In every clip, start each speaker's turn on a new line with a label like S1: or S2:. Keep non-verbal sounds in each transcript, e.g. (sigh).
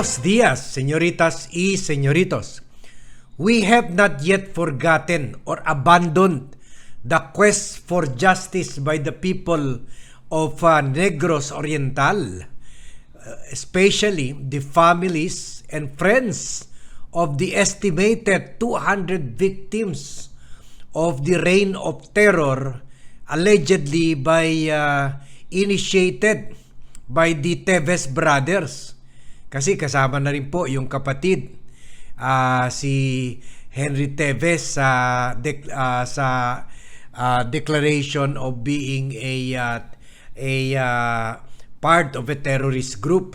S1: Buenos días, señoritas y señoritos. We have not yet forgotten or abandoned the quest for justice by the people of uh, Negros Oriental, uh, especially the families and friends of the estimated 200 victims of the reign of terror allegedly by uh, initiated by the Teves brothers. Kasi kasama na rin po yung kapatid uh, si Henry Teves sa dec- uh, sa uh, declaration of being a uh, a uh, part of a terrorist group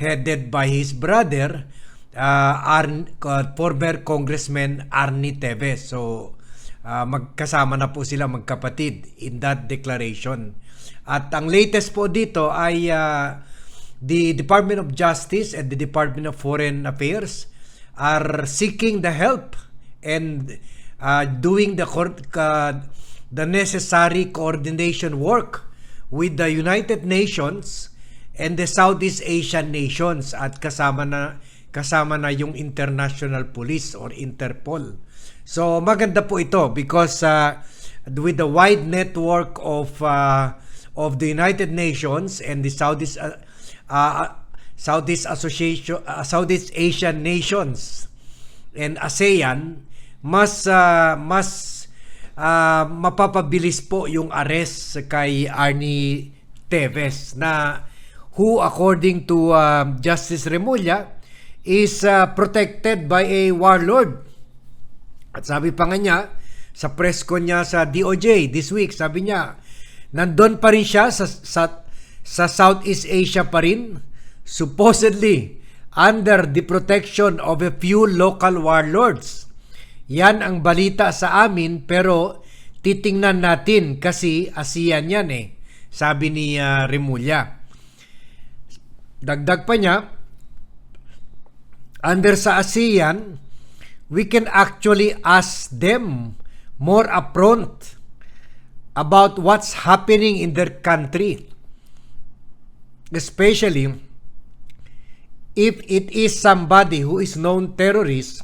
S1: headed by his brother uh, Arn, uh, former congressman Arnie Teves. So uh, magkasama na po sila magkapatid in that declaration. At ang latest po dito ay uh, the Department of Justice and the Department of Foreign Affairs are seeking the help and uh, doing the uh, the necessary coordination work with the United Nations and the Southeast Asian nations at kasama na kasama na yung International Police or Interpol. So maganda po ito because uh, with the wide network of uh, of the United Nations and the Southeast uh, uh, Southeast Association uh, Southeast Asian nations and ASEAN mas uh, mas uh, mapapabilis po yung arrest kay Arnie Teves na who according to uh, Justice Remulla is uh, protected by a warlord. At sabi pa nga niya sa press ko niya sa DOJ this week, sabi niya, nandun pa rin siya sa, sa, sa Southeast Asia pa rin, supposedly under the protection of a few local warlords. Yan ang balita sa amin pero titingnan natin kasi ASEAN yan eh. Sabi ni uh, Remulla. Dagdag pa niya, under sa ASEAN, we can actually ask them more upfront about what's happening in their country. Especially if it is somebody who is known terrorist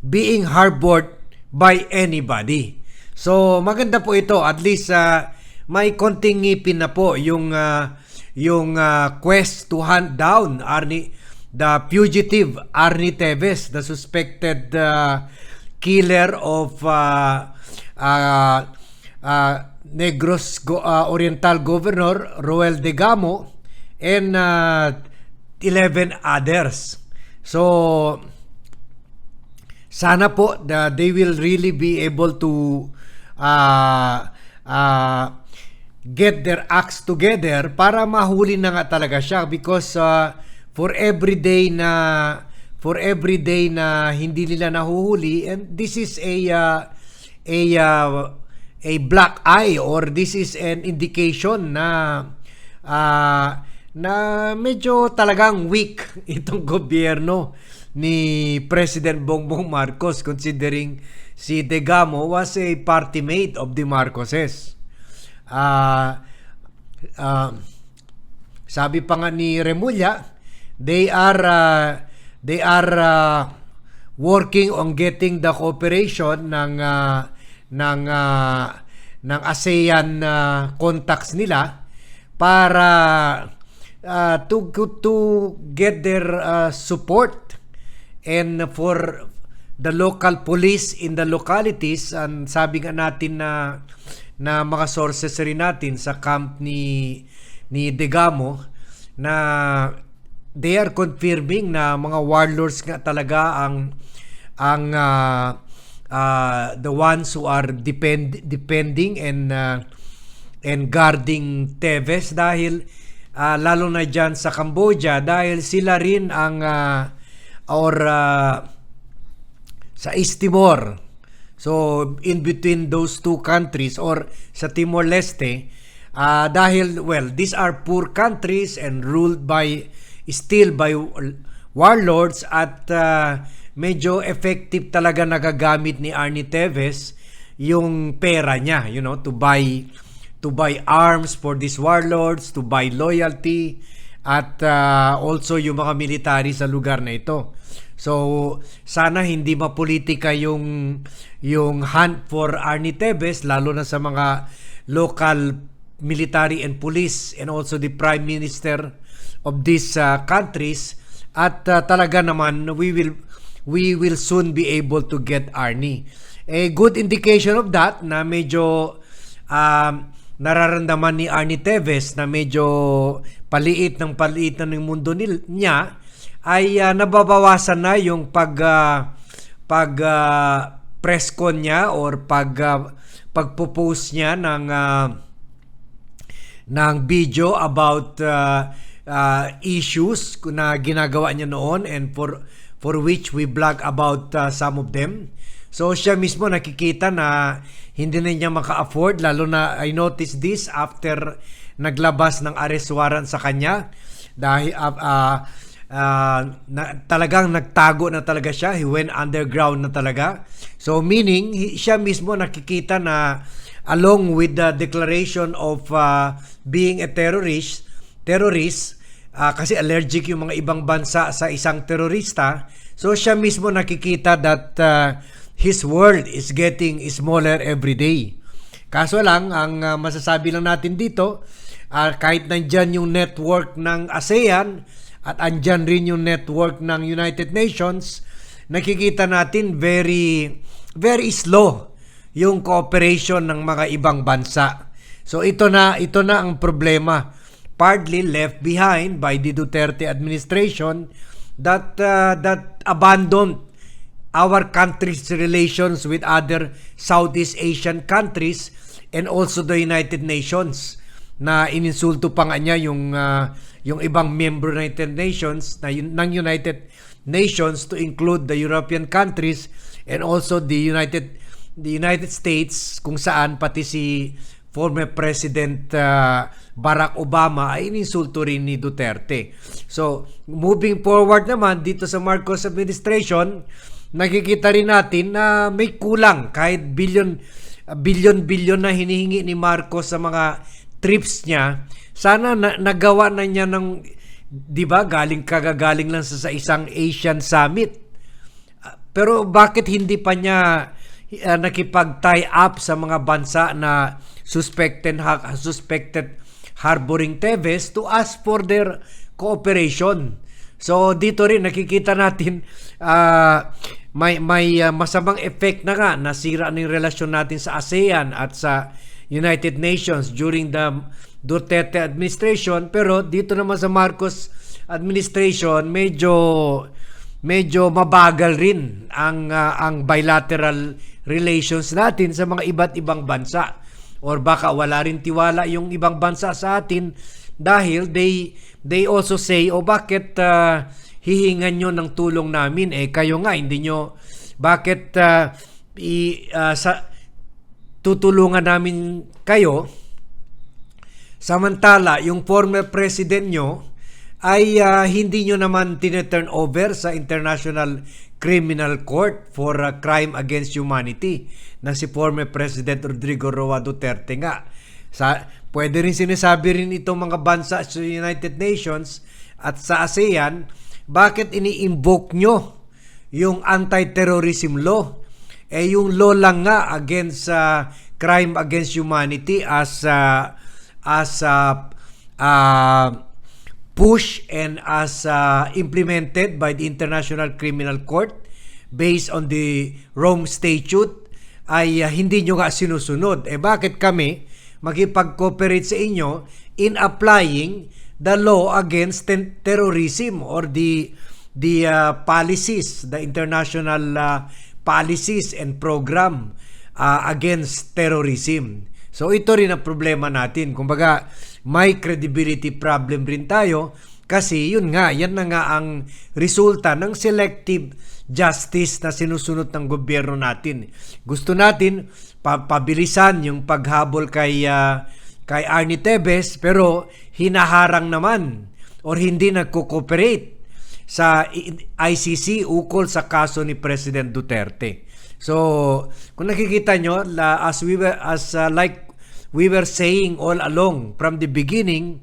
S1: being harbored by anybody. So maganda po ito at least uh, may konting ngipin na po yung uh, yung uh, quest to hunt down Arnie the fugitive Arnie Teves the suspected uh, killer of uh, uh, uh, Negros uh, Oriental Governor Roel Degamo and uh, 11 others. So sana po uh, they will really be able to uh, uh, get their acts together para mahuli na nga talaga siya because uh, for every day na for every day na hindi nila nahuhuli and this is a uh, a uh, a black eye or this is an indication na uh, na medyo talagang weak (laughs) itong gobyerno ni President Bongbong Marcos considering si Degamo was a party mate of the Marcoses. Uh, uh, sabi pa nga ni Remulla, they are uh, they are uh, working on getting the cooperation ng uh, ng uh, ng ASEAN uh, contacts nila para uh, to to get their uh, support and for the local police in the localities. And sabi nga natin na na mga sources rin natin sa camp ni ni Degamo na they are confirming na mga warlords nga talaga ang ang uh, uh, the ones who are depend depending and uh, and guarding Teves dahil uh, lalo na diyan sa Cambodia dahil sila rin ang uh, or uh, sa East Timor. So in between those two countries or sa Timor Leste uh, dahil well these are poor countries and ruled by still by warlords at uh, medyo effective talaga nagagamit ni Arnie Teves yung pera niya you know to buy to buy arms for these warlords to buy loyalty at ah, also yung mga military sa lugar na ito. So sana hindi mapolitika yung yung hunt for Arnie Tevez lalo na sa mga local military and police and also the prime minister of these ah, countries at ah, talaga naman we will we will soon be able to get Arnie. A good indication of that na medyo um, nararamdaman ni Arnie Teves na medyo paliit ng paliit na ng mundo niya ay ah, nababawasan na yung pag ah, pag ah, press con niya or pag ah, pagpo-post niya ng ah, ng video about uh, uh, issues na ginagawa niya noon and for for which we blog about uh, some of them. So siya mismo nakikita na hindi na niya maka-afford lalo na I noticed this after naglabas ng arrest warrant sa kanya dahil uh, uh, uh, na, talagang nagtago na talaga siya. He went underground na talaga. So meaning he- siya mismo nakikita na along with the declaration of uh, being a terrorist, terrorist ah, kasi allergic yung mga ibang bansa sa isang terorista. So siya mismo nakikita that uh, his world is getting smaller every day. Kaso lang, ang uh, masasabi lang natin dito, ah, kahit nandyan yung network ng ASEAN at andyan rin yung network ng United Nations, nakikita natin very, very slow yung cooperation ng mga ibang bansa. So ito na, ito na ang problema. Partly left behind by the Duterte administration that uh, that abandoned our country's relations with other Southeast Asian countries and also the United Nations na ininsulto pa nga niya yung ah, yung ibang member ng United Nations na ng United Nations to include the European countries and also the United the United States kung saan pati si former President ah, Barack Obama ay ininsulto rin ni Duterte. So, moving forward naman dito sa Marcos administration, nakikita rin natin na may kulang kahit billion billion billion na hinihingi ni Marcos sa mga trips niya. Sana na, nagawa na niya ng 'di ba galing kagagaling lang sa, sa isang Asian summit. Ah, Pero bakit hindi pa niya uh, nakipag-tie up sa mga bansa na suspected ha- suspected harboring Teves to ask for their cooperation. So dito rin nakikita natin ah, may may ah, masamang effect na nga nasira na yung relasyon natin sa ASEAN at sa United Nations during the Duterte administration pero dito naman sa Marcos administration medyo medyo mabagal rin ang ah, ang bilateral relations natin sa mga iba't ibang bansa. Or baka wala rin tiwala yung ibang bansa sa atin dahil they they also say o bakit ah, hihingan nyo ng tulong namin? Eh kayo nga hindi nyo bakit ah, i, ah, sa tutulungan namin kayo? Samantala, yung former president nyo ay ah, hindi nyo naman tineturn over sa International Criminal Court for a crime against humanity na si former President Rodrigo Roa Duterte nga. Sa, pwede rin sinasabi rin itong mga bansa sa United Nations at sa ASEAN, bakit ini-invoke nyo yung anti-terrorism law? Eh yung law lang nga against sa crime against humanity as ah, as uh, uh, push and as uh, implemented by the International Criminal Court based on the Rome Statute ay uh, hindi nyo nga sinusunod. Eh bakit kami makipag-cooperate sa inyo in applying the law against ten- terrorism or the the uh, policies, the international uh, policies and program uh, against terrorism. So ito rin ang problema natin. Kumbaga, may credibility problem rin tayo kasi yun nga, yan na nga ang resulta ng selective justice na sinusunod ng gobyerno natin. Gusto natin pa- pabilisan yung paghabol kay ah, kay Arnie Tevez pero hinaharang naman or hindi nagko-cooperate sa ICC ukol sa kaso ni President Duterte. So, kung nakikita nyo, la, as we were, as uh, like we were saying all along from the beginning,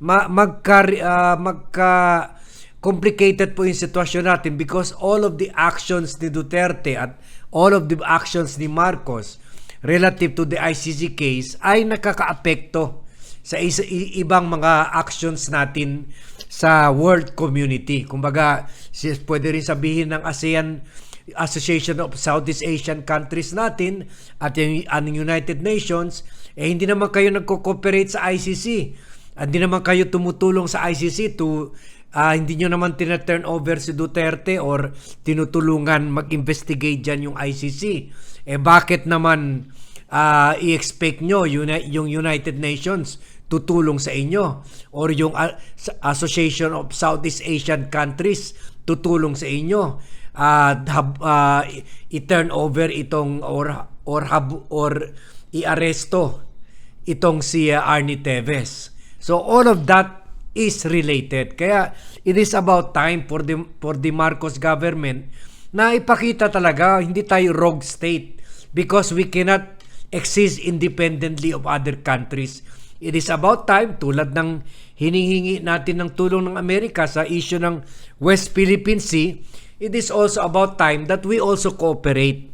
S1: ma- magka ah, magka complicated po yung sitwasyon natin because all of the actions ni Duterte at all of the actions ni Marcos relative to the ICC case ay nakakaapekto sa isa, ibang mga actions natin sa world community. Kumbaga, pwede rin sabihin ng ASEAN Association of Southeast Asian Countries natin at ang United Nations, eh hindi naman kayo nagko-cooperate sa ICC. Hindi naman kayo tumutulong sa ICC to ah, hindi nyo naman tina-turn over si Duterte or tinutulungan mag-investigate dyan yung ICC. Eh bakit naman ah, i-expect nyo uni- yung United Nations tutulong sa inyo or yung ah, Association of Southeast Asian Countries tutulong sa inyo uh, i-turn over itong or or hab, or i-aresto itong si uh, Arnie Teves. So all of that is related. Kaya it is about time for the for the Marcos government na ipakita talaga hindi tayo rogue state because we cannot exist independently of other countries. It is about time tulad ng hinihingi natin ng tulong ng Amerika sa issue ng West Philippine Sea, it is also about time that we also cooperate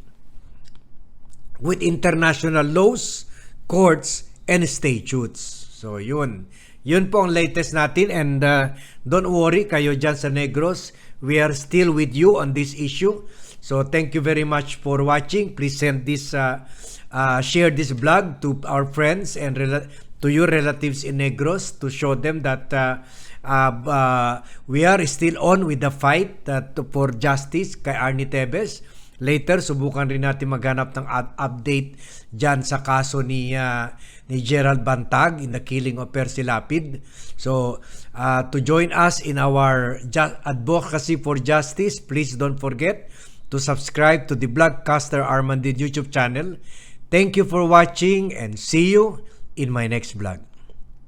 S1: with international laws, courts, and statutes. So, yun. Yun po ang latest natin and uh, don't worry kayo dyan sa Negros. We are still with you on this issue. So, thank you very much for watching. Please send this, uh, uh, share this vlog to our friends and to your relatives in Negros to show them that uh, uh, uh, we are still on with the fight uh, for justice kay Arnie Tevez. Later, subukan rin natin maghanap ng up- update dyan sa kaso ni, uh, ni Gerald Bantag in the killing of Percy Lapid. So, uh, to join us in our advocacy for justice, please don't forget to subscribe to the Blogcaster Armandin YouTube channel. Thank you for watching and see you in my next vlog.